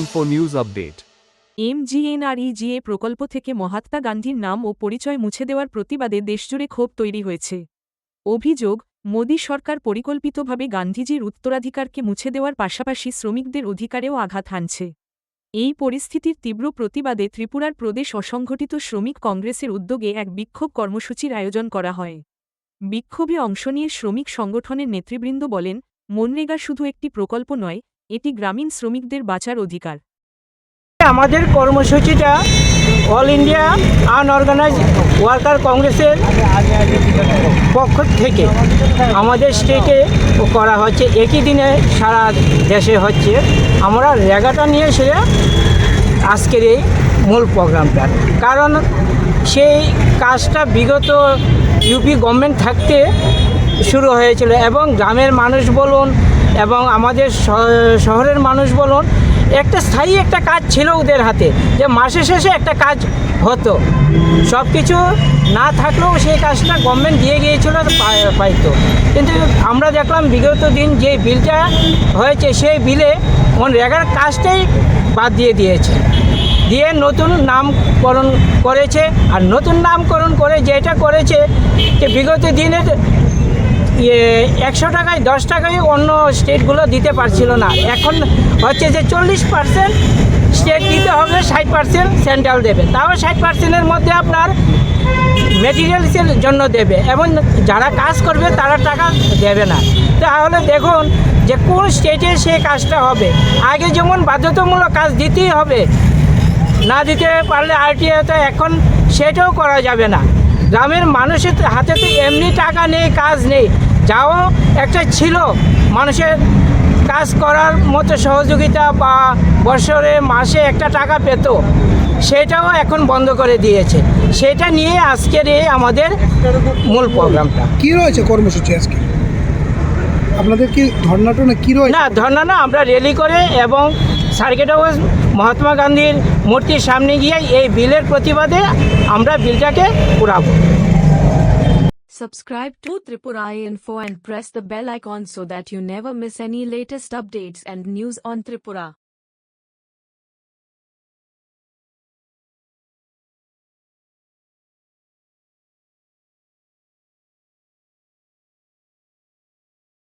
Info News Update. এমজিএনআরইজিএ প্রকল্প থেকে মহাত্মা গান্ধীর নাম ও পরিচয় মুছে দেওয়ার প্রতিবাদে দেশজুড়ে ক্ষোভ তৈরি হয়েছে। অভিযোগ, মোদী সরকার পরিকল্পিতভাবে গান্ধীজির উত্তরাধিকারকে মুছে দেওয়ার পাশাপাশি শ্রমিকদের অধিকারেও আঘাত হানছে। এই পরিস্থিতির তীব্র প্রতিবাদে ত্রিপুরার প্রদেশ অসংগঠিত শ্রমিক কংগ্রেসের উদ্যোগে এক বিক্ষোভ কর্মসূচির আয়োজন করা হয়। বিক্ষোভে অংশ নিয়ে শ্রমিক সংগঠনের নেতৃবৃন্দ বলেন, মনরেগা শুধু একটি প্রকল্প নয় এটি গ্রামীণ শ্রমিকদের বাঁচার অধিকার। আমাদের কর্মসূচিটা অল ইন্ডিয়া আনঅর্গানাইজ ওয়ার্কার কংগ্রেসের পক্ষ থেকে আমাদের স্টেটে করা হচ্ছে। একই দিনে সারা দেশে হচ্ছে। আমরা রেগাটা নিয়ে এসে আজকের এই মূল প্রোগ্রামটা। কারণ সেই কাজটা বিগত ইউপি গভর্নমেন্ট থাকতে শুরু হয়েছিল এবং গ্রামের মানুষ বলুন এবং আমাদের শহরের মানুষ বলুন, একটা স্থায়ী একটা কাজ ছিল ওদের হাতে, যে মাসে শেষে একটা কাজ হতো। সব কিছু না থাকলেও সেই কাজটা গভর্নমেন্ট দিয়ে গিয়েছিল পাই- পাইতো। কিন্তু আমরা দেখলাম বিগত দিন যে বিলটা হয়েছে, সেই বিলে রেগার কাজটাই বাদ দিয়ে দিয়েছে। দিয়ে নতুন নামকরণ করেছে, আর নতুন নামকরণ করে যেটা করেছে, যে বিগত দিনের একশো টাকায়, দশ টাকায় অন্য স্টেটগুলো দিতে পারছিল না। এখন হচ্ছে যে চল্লিশ পার্সেন্ট স্টেট দিতে হবে, ষাট পার্সেন্ট সেন্ট্রাল দেবে। তাও ষাট পার্সেন্টের মধ্যে আপনার মেটেরিয়ালসের জন্য দেবে এবং যারা কাজ করবে তারা টাকা দেবে না। তাহলে দেখুন যে কোন স্টেটে সে কাজটা হবে। আগে যেমন বাধ্যতামূলক কাজ দিতেই হবে, না দিতে পারলে আরটিআই তো এখন সেটাও করা যাবে না। গ্রামের মানুষের হাতে তো এমনি টাকা নেই কাজ নেই। যাও একটা ছিল। মানুষের কাজ করার মতো সহযোগিতা বা বছরে মাসে একটা টাকা পেত। সেটাও এখন বন্ধ করে দিয়েছে। সেটা নিয়ে আজকের এই আমাদের মূল প্রোগ্রামটা। কি রয়েছে কর্মসূচি আজকে? আপনাদের কি ধর্নাটা না কি রয়েছে? না ধর্না না আমরা র্যালি করে এবং সার্কিট হাউস মহাত্মা গান্ধীর মূর্তির সামনে গিয়ে এই বিলের প্রতিবাদে আমরা বিলটাকে পুরাবো Subscribe to Tripura Info and press the bell icon so that you never miss any latest updates and news on Tripura.